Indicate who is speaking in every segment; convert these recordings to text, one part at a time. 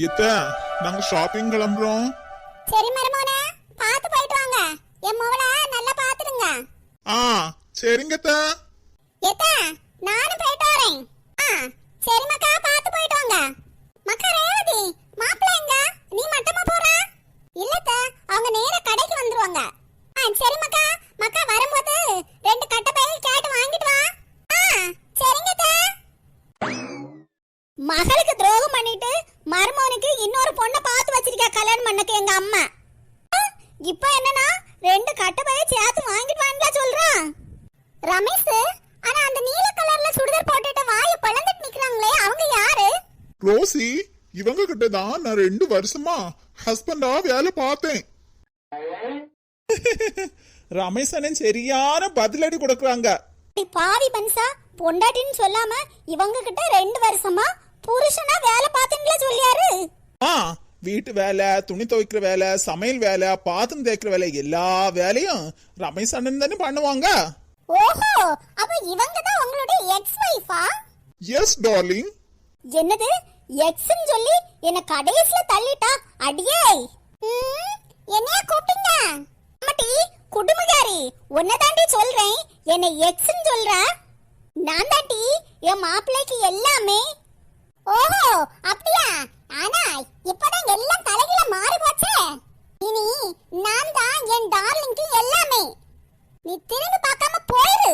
Speaker 1: இத்த நாங்க ஷாப்பிங் கிளம்புறோம்.
Speaker 2: சரி மருமோனே பார்த்து போயிட்டு வாங்க. என் மவள நல்லா பாத்துடுங்க
Speaker 1: ஆ சரிங்க அத்தை.
Speaker 2: எத்த நானும் போயிட்டு வரேன். ஆ சரி மக்கா பார்த்து போயிட்டு வாங்க. மக்கா ரேவதி மாப்பிள்ளை எங்க? நீ மட்டுமா போற? இல்லத்த அவங்க நேரா கடைக்கு வந்துருவாங்க. ஆ சரி மக்கா மக்கா வரும்போது ரெண்டு கட்டை பையில் கேட்டு வாங்கிட்டு வா ஆ சரிங்க அத்தை. மகளுக்கு துரோகம் பண்ணிட்டு மருமவனுக்கு இன்னொரு பொண்ணை பார்த்து வச்சிருக்கா கல்யாணம் பண்ணக்கு எங்க அம்மா அஹ், இப்போ என்னன்னா ரெண்டு கட்டை பைய சேர்த்து வாங்கிட்டு வாங்க சொல்றான் ரமேஷ் ஆனா அந்த நீல கலர்ல சுடிதார் போட்டுட்டு வாயை பழந்துட்டு நிக்கறாங்களே அவங்க யாரு
Speaker 1: ரோசி இவங்க கிட்ட தான் நான் ரெண்டு வருஷமா ஹஸ்பண்டா வேலை பார்த்தேன்.
Speaker 3: அண்ணன் சரியான பதிலடி கொடுக்குறாங்க.
Speaker 2: பாவி பன்சா பொண்டாட்டின்னு சொல்லாம இவங்க கிட்ட ரெண்டு வருஷமா புருஷனா வேலை பார்த்தீங்களா சொல்லியாரு?
Speaker 3: ஆ வீட்டு வேலை துணி துவைக்கிற வேலை சமையல் வேலை பாத்திரம் தேய்க்கிற வேலை எல்லா வேலையும் ரமேஷ் அண்ணன் தானே பண்ணுவாங்க.
Speaker 2: ஓஹோ அப்ப இவங்க தான் உங்களுடைய எக்ஸ் வைஃபா
Speaker 1: எஸ் டார்லிங்
Speaker 2: என்னது? எக்ஸ்னு சொல்லி என்ன கடைசில தள்ளிட்டா? அடியே! ம், என்னைய கூப்பிட்டீங்க? அம்மாட்டி குடும்பகாரி உன்னை தாண்டி சொல்றேன். என்னை எக்ஸ்னு சொல்றா? நான் தாண்டி என் மாப்பிள்ளைக்கு எல்லாமே. ஓஹோ அப்படியா? ஆனா இப்பதான் எல்லாம் தலைகீழ மாறி போச்சே. இனி நான் தான் என் டார்லிங்க்கு எல்லாமே. நீ திரும்பி பார்க்காம போயிரு.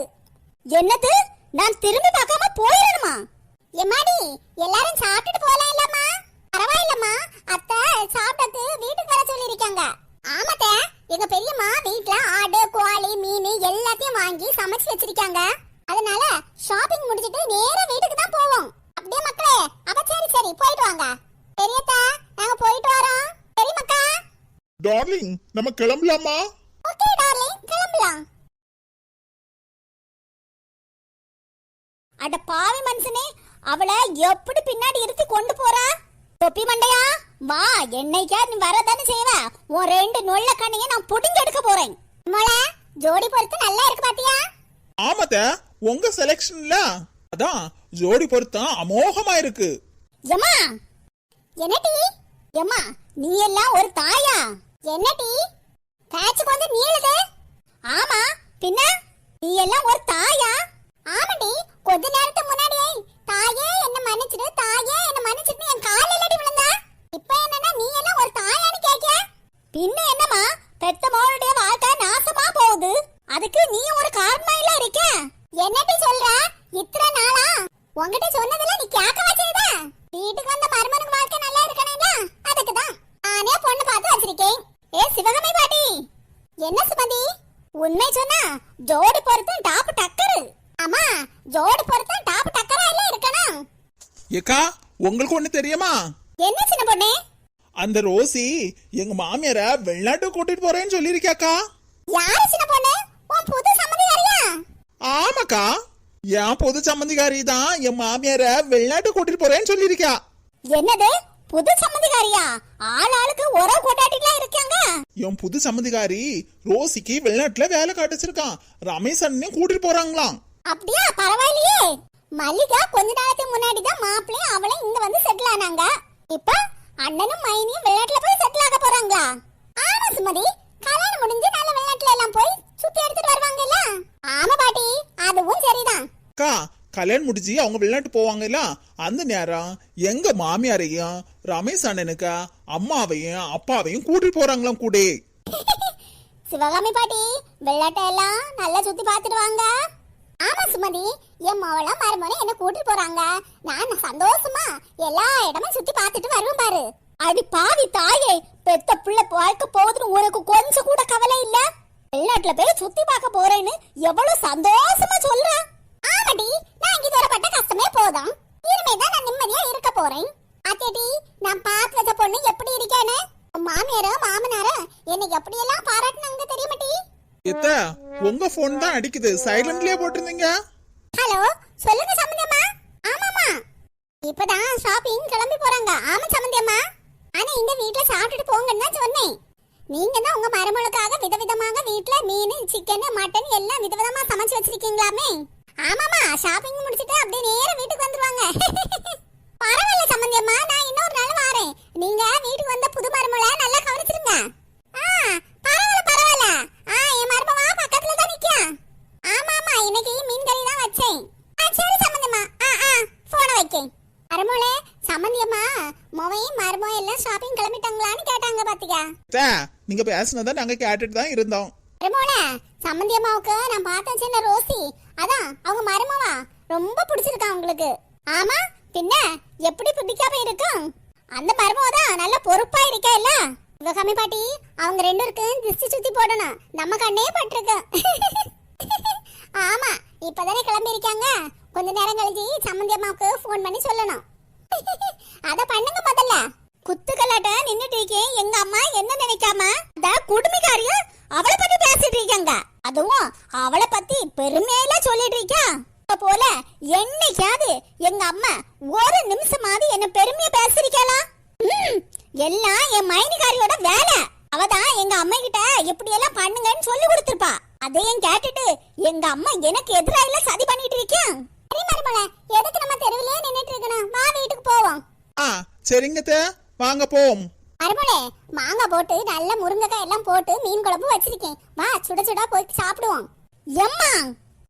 Speaker 2: என்னது? நான் திரும்பி பார்க்காம போயிரணுமா? எம்மாடி எல்லாரும் சாப்பிட்டுட்டு போலாம் இல்லம்மா? பரவாயில்லம்மா. அத்தை சாப்பிட்டது வீட்டுக்கு வர சொல்லிருக்காங்க ஆமாத்த எங்க பெரியம்மா வீட்ல ஆடு கோழி மீன் எல்லாத்தையும் வாங்கி சமைச்சு வச்சிருக்காங்க. அதனால ஷாப்பிங் முடிச்சிட்டு நேரா வீட்டுக்கு தான் போவோம். அப்படியே மக்களே அப்ப சரி சரி போயிட்டு வாங்க. பெரியத்தா நாங்க போயிட்டு வரோம். சரி மக்கா.
Speaker 1: டார்லிங் நம்ம கிளம்பலாமா?
Speaker 2: ஓகே டார்லிங் கிளம்பலாம். அட பாவி மனுஷனே அவளை எப்படி பின்னாடி இருத்தி கொண்டு போறா? தொப்பி மண்டையா? வா என்னைக்கா நீ வரதானே செய்வ. உன் ரெண்டு நொல்ல கண்ணைய நான் புடிங்க எடுக்க போறேன். மோள ஜோடி பொறுத்து நல்லா இருக்கு பாத்தியா?
Speaker 3: ஆமாத்த உங்க செலெக்ஷன்ல அதான் ஜோடி பொருத்தம் அமோகமா இருக்கு.
Speaker 2: எம்மா என்னடி? எம்மா நீ எல்லாம் ஒரு தாயா? என்னடி? பேச்சுக்கு வந்து நீளுது ஆமா பின்ன நீ எல்லாம் ஒரு தாயா? ஆமாடி கொஞ்ச நேரத்துக்கு முன்னாடியே தாயே என்ன மன்னிச்சிடு. தாயே என்ன மன்னிச்சிடு என் கால் இல்லடி விழுந்தா? இப்ப என்னன்னா நீ எல்லாம் ஒரு தாயான்னு கேக்க பின்ன என்னம்மா? பெத்த மகளுடைய வாழ்க்கை நாசமா போகுது. அதுக்கு நீ ஒரு காரணமா இல்ல இருக்க. என்னட்டி சொல்ற? இத்தனை நாளா? உன்கிட்ட சொன்னதுல நீ கேட்க வச்சதுதா வீட்டுக்கு வந்த மருமனுக்கு வாழ்க்கை நல்லா இருக்கணும்ல அதுக்கு தான் நானே பொண்ணு பார்த்து வச்சிருக்கேன் ஏ சிவகமை பாட்டி என்ன சுமதி உண்மை சொன்னா ஜோடி பொருத்தம் டாப் டக்கரு ஆமா ஜோடி பொருத்தம் டாப் டக்கரா இல்ல இருக்கணும்
Speaker 3: ஏக்கா உங்களுக்கு ஒண்ணு தெரியுமா?
Speaker 2: என்ன சின்ன பொண்ணே?
Speaker 3: அந்த ரோசி எங்க மாமியார வெளிநாட்டு கூட்டிட்டு போறேன்னு சொல்லியிருக்காக்கா
Speaker 2: யாரு சின்ன பொண்ணு? உன் புது சம்மதிகாரியா
Speaker 3: ஆமாக்கா. என் பொது சம்மந்திகாரி தான் என் மாமியார வெளிநாட்டு கூட்டிட்டு போறேன்னு சொல்லியிருக்கா
Speaker 2: என்னது? புது சம்மதிகாரியா ஆள் ஆளுக்கு உறவு கொண்டாட்டிலாம் இருக்காங்க.
Speaker 3: என் புது சம்மந்திகாரி ரோசிக்கு வெளிநாட்டுல வேலை காட்டிச்சிருக்கான். ரமேஷ் அண்ணனையும் கூட்டிட்டு போறாங்களாம்.
Speaker 2: அப்படியா? பரவாயில்லையே. மல்லிகா கொஞ்ச நாளைக்கு முன்னாடி தான் மாப்பிள்ளையும் அவளும் இங்க வந்து செட்டில் ஆனாங்க. இப்ப அண்ணனும் மைனியும் வெளிநாட்டுல போய் செட்டில் ஆக போறாங்களா? ஆமா சுமதி. கல்யாணம் முடிஞ்சு நல்ல வெளிநாட்டுல எல்லாம் போய் சுத்தி எடுத்துட்டு வருவாங்கல்ல? ஆமா பாட்டி அதுவும் சரிதான்.
Speaker 3: அக்கா கல்யாணம் முடிஞ்சு அவங்க வெளிநாட்டு போவாங்கல்ல? அந்த நேரம் எங்க மாமியாரையும் ரமேஷ் அண்ணனுக்கு அம்மாவையும் அப்பாவையும் கூட்டிட்டு போறாங்களாம் கூட.
Speaker 2: சிவகாமி பாட்டி வெள்ளாட்டை எல்லாம் நல்லா சுத்தி பார்த்துட்டு வாங்க. ஆமா சுமதி என் மவளம் மருமனும் என்ன கூட்டிட்டு போறாங்க. நான் சந்தோஷமா எல்லா இடமும் சுத்தி பார்த்துட்டு வருவேன் பாரு. அடி பாவி தாயே பெத்த பிள்ளை வாழ்க்கை போகுதுன்னு உனக்கு கொஞ்சம் கூட கவலை இல்ல? வெளிநாட்டுல போய் சுத்தி பார்க்க போறேன்னு எவ்வளவு சந்தோஷமா சொல்றேன் ஆமாடி நான் இங்க தரப்பட்ட கஷ்டமே போதும். இனிமேதான் நான் நிம்மதியா இருக்க போறேன். அத்தேடி நான் பார்த்து வச்ச பொண்ணு எப்படி இருக்கேன்னு? மாமியார மாமனார என்னை எப்படியெல்லாம் பாராட்டினாங்க தெரியுமாட்டி
Speaker 3: எத்த உங்க போன் தான் அடிக்குது. சைலண்ட்லயே போட்டிருந்தீங்க?
Speaker 2: ஹலோ சொல்லுங்க சம்பந்தியம்மா ஆமாமா இப்பதான் ஷாப்பிங் கிளம்பி போறாங்க. ஆமா சம்பந்தியம்மா ஆனா இங்க வீட்ல சாப்பிட்டுட்டு போங்கன்னு சொன்னேன். நீங்க தான் உங்க மருமகளுக்காக விதவிதமாக வீட்ல மீன் சிக்கன் மட்டன் எல்லாம் விதவிதமா சமைச்சு வச்சிருக்கீங்களாமே. ஆமாமா ஷாப்பிங் முடிச்சிட்டு அப்படியே நேரம் வீட்டுக்கு வந்துருவாங்க. பரவாயில்ல சம்பந்தியம்மா நான் இன்னொரு நாள் வாரேன். நீங்க வீட்டுக்கு வந்த புது மருமகளை நல்லா கவனிச்சிருங்க.
Speaker 3: ஆ நீங்க பேசுனதை நாங்க கேட்டுட்டு தான் இருந்தோம்.
Speaker 2: மருமோல சம்மந்தி அம்மாவுக்கு நான் பார்த்தேன் சின்ன ரோசி அதான் அவங்க மருமவா ரொம்ப பிடிச்சிருக்கா அவங்களுக்கு. ஆமா பின்ன எப்படி பிடிக்காம இருக்கும்? அந்த மருமவ தான் நல்ல பொறுப்பா இருக்கா இல்ல? சிவகாமி பாட்டி அவங்க ரெண்டு திருஷ்டி சுத்தி போடணும். நம்ம கண்ணே பட்டிருக்கு. ஆமா இப்பதானே கிளம்பி இருக்காங்க கொஞ்ச நேரம் கழிச்சு சம்மந்தி அம்மாவுக்கு ஃபோன் பண்ணி சொல்லணும். அத பண்ணுங்க முதல்ல. குத்துக்கலாட்ட நின்னுட்டு இருக்கேன். எங்க அம்மா என்ன நினைக்காம? அந்த குடுமிக்காரிய? அவளை பத்தி பேசிட்டு இருக்காங்க. அதுவும் அவளை பத்தி பெருமையில சொல்லிட்டு இருக்கா. போல என்னைக்காவது எங்க அம்மா ஒரு நிமிஷமாவது என்ன பெருமையா பேசிருக்கலாம் எல்லாம் என் மைனிகாரியோட வேலை. அவதான் எங்க அம்மா கிட்ட எப்படி எல்லாம் பண்ணுங்கன்னு சொல்லி கொடுத்துருப்பா. அதையும் கேட்டுட்டு எங்க அம்மா எனக்கு எதிராக சதி பண்ணிட்டு இருக்கேன் சரி மருமலை எதுக்கு நம்ம தெருவிலேயே நின்னுட்டு இருக்கணும்? வா வீட்டுக்கு போவோம்.
Speaker 3: ஆ சரிங்க தே வாங்க போம்
Speaker 2: அருமலே மாங்காய் போட்டு நல்ல முருங்கைக்காய் எல்லாம் போட்டு மீன் குழம்பு வச்சிருக்கேன். வா சுட சுட போய் சாப்பிடுவோம். எம்மா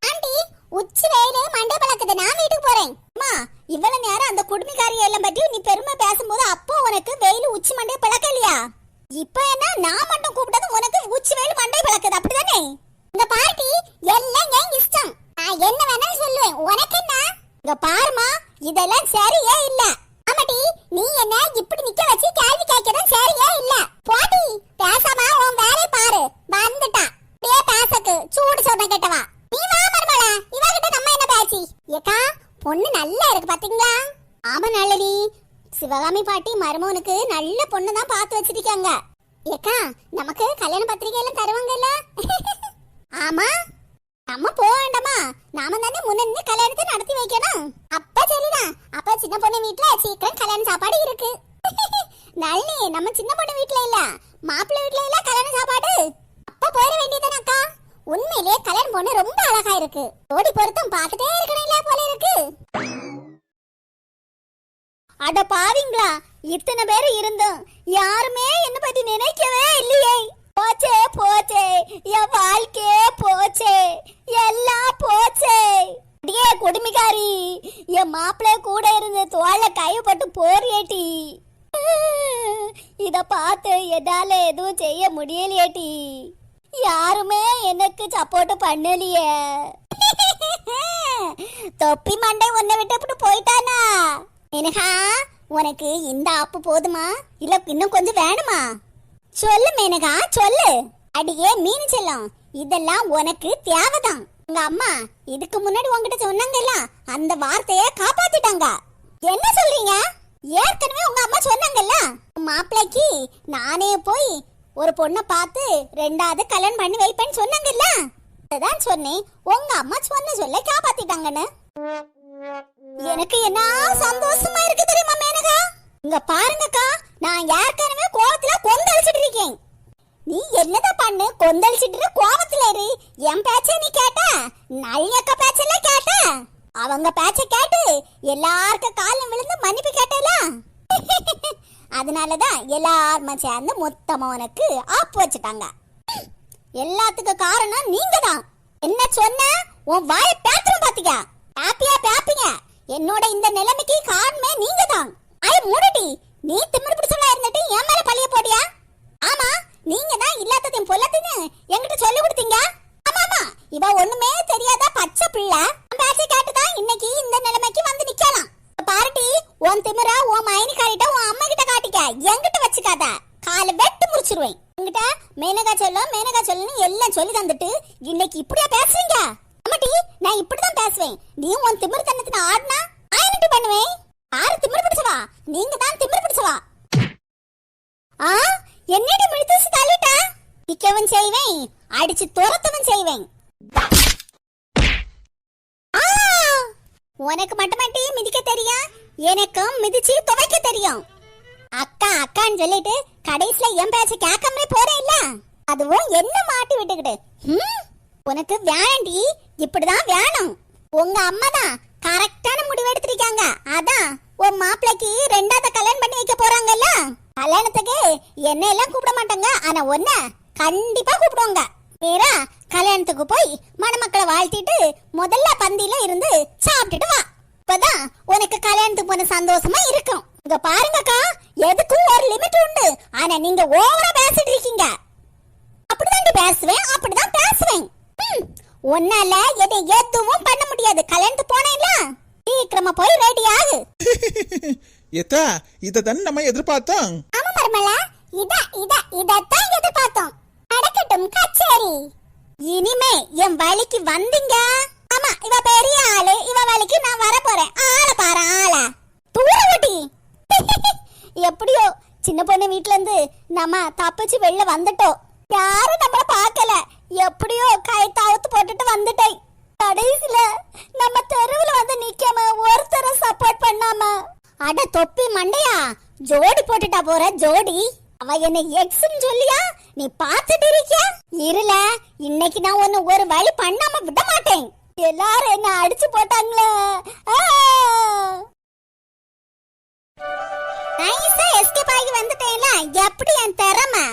Speaker 2: ஆண்டி உச்சி வெயிலே மண்டை பழக்குது. நான் வீட்டுக்கு போறேன். அம்மா இவ்வளவு நேரம் அந்த குடுமிக்காரி எல்லாம் பற்றி நீ பெருமை பேசும்போது அப்போ உனக்கு வெயில் உச்சி மண்டை பழக்கலையா இப்ப என்ன நான் மட்டும் கூப்பிட்டது உனக்கு உச்சி வெயில் மண்டை பழக்குது. அப்படிதானே? இந்த பார்ட்டி எல்லாம் என் இஷ்டம். நான் என்ன வேணாலும் சொல்லுவேன். உனக்கு என்ன? இங்க பாருமா இதெல்லாம் சரியே இல்லை. நீ என்ன இப்படி நிக்க வச்சு கேள்வி கேட்கறது சரியே இல்ல. போடி பேசாம உன் வேலையை பாரு. வந்துட்டான் பே பேசக்கு. சூடு சொன்ன கேட்டவா? நீ வா மருமல இவகிட்ட நம்ம என்ன பேசி ஏக்கா பொண்ணு நல்லா இருக்கு பாத்தீங்களா? ஆமா நல்லடி. சிவகாமி பாட்டி மருமவனுக்கு நல்ல பொண்ணு தான் பார்த்து வச்சிருக்காங்க. ஏக்கா நமக்கு கல்யாண பத்திரிகை எல்லாம் தருவாங்கல்ல? ஆமா. நம்ம போக வேண்டாமா? நாம தானே முன்னே கல்யாணத்தை நடத்தி வைக்கணும். அப்ப சரிதான் அப்ப சின்ன பொண்ணு வீட்ல சீக்கிரம் கல்யாண சாப்பாடு இருக்கு. நளினி நம்ம சின்ன பொண்ணு வீட்ல இல்ல. மாப்பிள்ளை வீட்ல இல்ல கல்யாண சாப்பாடு. அப்ப போயிட வேண்டியதான அக்கா. உண்மையிலேயே கல்யாணம் பொண்ணு ரொம்ப அழகா இருக்கு. ஓடி பொருத்தம் பார்த்துட்டே இல்ல போல இருக்கு. அட பாவிங்களா இத்தனை பேர் இருந்தோம் யாருமே என்ன பத்தி நினைக்கவே இல்லையே. போச்சே போச்சே என் வாழ்க்கையே போச்சே எல்லாம் போச்சே அடியே குடுமிக்காரி என் மாப்பிள்ளை கூட இருந்து தோல்ல கைப்பட்டு போறியேட்டி. இத பார்த்து என்னால எதுவும் செய்ய முடியலையேட்டி. யாருமே எனக்கு சப்போர்ட் பண்ணலையே. தொப்பி மண்டை உன்னை விட்டு போயிட்டானா? எனகா உனக்கு இந்த ஆப்பு போதுமா? இல்ல இன்னும் கொஞ்சம் வேணுமா? சொல்லு மேனகா சொல்லு. அடியே மீன் செல்லம். இதெல்லாம் உனக்கு தேவைதான். உங்க அம்மா இதுக்கு முன்னாடி உங்ககிட்ட சொன்னாங்கல்ல அந்த வார்த்தைய காப்பாத்திட்டாங்க. என்ன சொல்றீங்க? ஏற்கனவே உங்க அம்மா சொன்னாங்கல்ல? உன் மாப்பிள்ளைக்கு நானே போய் ஒரு பொண்ணை பார்த்து ரெண்டாவது கல்யாணம் பண்ணி வைப்பேன்னு சொன்னாங்கல்ல? அதான் சொன்னேன் உங்க அம்மா சொன்ன சொல்ல காப்பாத்திட்டாங்கன்னு. எனக்கு என்ன சந்தோஷமா இருக்கு தெரியுமா மேனகா? இங்க பாருங்கக்கா நான் ஏற்கனவே கோவத்துல கொந்தளிச்சிட்டு இருக்கேன். நீ என்னதான் பண்ணு? கொந்தளிச்சிட்டு கோபத்துல கோவத்துல இரு. என் பேச்ச நீ கேட்ட? நளினக்க பேச்சல கேட்ட? அவங்க பேச்ச கேட்டு எல்லாருக்கும் காலம் விழுந்து மன்னிப்பு கேட்டல அதனாலதான் எல்லாருமே சேர்ந்து மொத்தமா உனக்கு ஆப்பு வச்சுட்டாங்க. எல்லாத்துக்கும் காரணம் நீங்க தான் என்ன சொன்ன? உன் வாய பேத்துரும் பாத்தீங்க ஹாப்பியா பேப்பீங்க. என்னோட இந்த நிலைமைக்கு காரணமே நீங்க தான் ஐ மூடடி. நீ திமிரு பிடிச்சவளா இருந்துட்டு என் மேல பழிய போடியா இல்லாததையும் பொல்லாத்தையும் என்கிட்ட சொல்லி கொடுத்தீங்க? ஆமா ஆமா. இவ ஒண்ணுமே தெரியாத பச்சை பிள்ளை. உன் கேட்டுதான் இன்னைக்கு இந்த நிலைமைக்கு வந்து நிக்கலாம் பாருட்டி உன் திமிர உன் மைனிக்காரிட்ட உன் அம்மா கிட்ட காட்டிக்க. என்கிட்ட வச்சுக்காத. கால வெட்டு முடிச்சிருவேன் என்கிட்ட மேனகா சொல்லும் மேனகா சொல்லுன்னு எல்லாம் சொல்லி தந்துட்டு இன்னைக்கு இப்படியா பேசுறீங்க? அம்மாட்டி நான் இப்படிதான் பேசுவேன். நீ உன் திமிர் தன்னத்துல ஆடினா நான் பண்ணுவேன்? யாரு திமிர் பிடிச்சவா? நீங்க தான் திமிர் பிடிச்சவா? ஆ? என்னடி மிழுத்துச்சு தள்ளிட்ட? பிக்கவும் செய்வேன் அடிச்சு துரத்தவும் செய்வேன். ஆ! உனக்கு மட்டுமாட்டி மிதிக்க தெரியும் எனக்கும் மிதிச்சு துவைக்க தெரியும். அக்கா அக்கான்னு சொல்லிட்டு கடைசியில என் பேச்ச கேட்காமலே போறேன் இல்ல அதுவும் என்ன மாட்டி விட்டுக்கிட்டு? உனக்கு வேண்டி இப்படிதான் வேணும். உங்க அம்மா தான் கரெக்டான முடிவு எடுத்திருக்காங்க. அதான் உன் மாப்பிளைக்கு ரெண்டாவது கல்யாணம் பண்ணி வைக்க போறாங்கல்ல. கல்யாணத்துக்கு என்ன எல்லாம் கூப்பிட மாட்டாங்க ஆனா ஒன்ன கண்டிப்பா கூப்பிடுவாங்க. நேரா கல்யாணத்துக்கு போய் மணமக்களை வாழ்த்திட்டு முதல்ல பந்தியில இருந்து சாப்பிட்டுட்டு வா. இப்பதான் உனக்கு கல்யாணத்துக்கு போன சந்தோஷமா இருக்கும். இங்க பாருங்கக்கா எதுக்கும் ஒரு லிமிட் உண்டு. ஆனா நீங்க ஓவரா பேசிட்டு இருக்கீங்க. அப்படிதான் பேசுவேன் அப்படிதான் பேசுவேன். உன்னால என்னை எதுவும் பண்ண முடியாது. கல்யாணத்து போனேன்ல. சீக்கிரமா போய் ரெடி ஆகு.
Speaker 3: எத்தா இதை தானே நம்ம எதிர்பார்த்தோம்?
Speaker 2: ஆமா மர்மலா இத இத இதத்தான் எதிர்பார்த்தோம். நடக்கட்டும் கச்சேரி. இனிமே என் வழிக்கு வந்தீங்க. ஆமா இவ பெரிய ஆளு. இவ வழிக்கு நான் வர போறேன் ஆள பாரு ஆள. தூர ஓட்டி. எப்படியோ சின்ன பொண்ணு வீட்ல இருந்து நம்ம தப்பிச்சு வெளில வந்துட்டோம். யாரும் நம்மள பார்க்கல. எப்படியோ கை அவுத்து போட்டுட்டு வந்துட்டேன். கடைசில நம்ம தெருவுல வந்து நிக்காம ஒருத்தர சப்போர்ட் பண்ணாம. அட தொப்பி மண்டையா? ஜோடி போட்டுட்டா போற ஜோடி? அவ என்ன எக்ஸ்னு சொல்லியா? நீ பார்த்துட்டு இருக்கியா? இருல இன்னைக்கு நான் உன்னை ஒரு வழி பண்ணாம விட மாட்டேன். எல்லாரும் என்ன அடிச்சு போட்டாங்களே! நைஸா எஸ்கேப் ஆகி வந்துட்டேன்ல. எப்படி என் திறமை?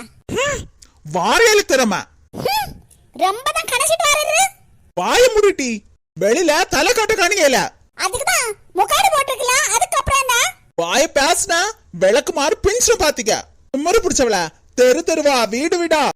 Speaker 3: வாரியல் திறமை.
Speaker 2: ரொம்ப தான் கணச்சிட்டு வர்றது.
Speaker 3: வாய முடிட்டி வெளியில தலை காட்ட காணிக்கல
Speaker 2: அதுக்குதான் முக்காடு போட்டுக்கலாம் அதுக்கப்புறம் என்ன?
Speaker 3: வாய பேசுனா விளக்கு மாறு பிஞ்சு பாத்திக்க. குமரு பிடிச்சவள தெரு தெருவா வீடு வீடா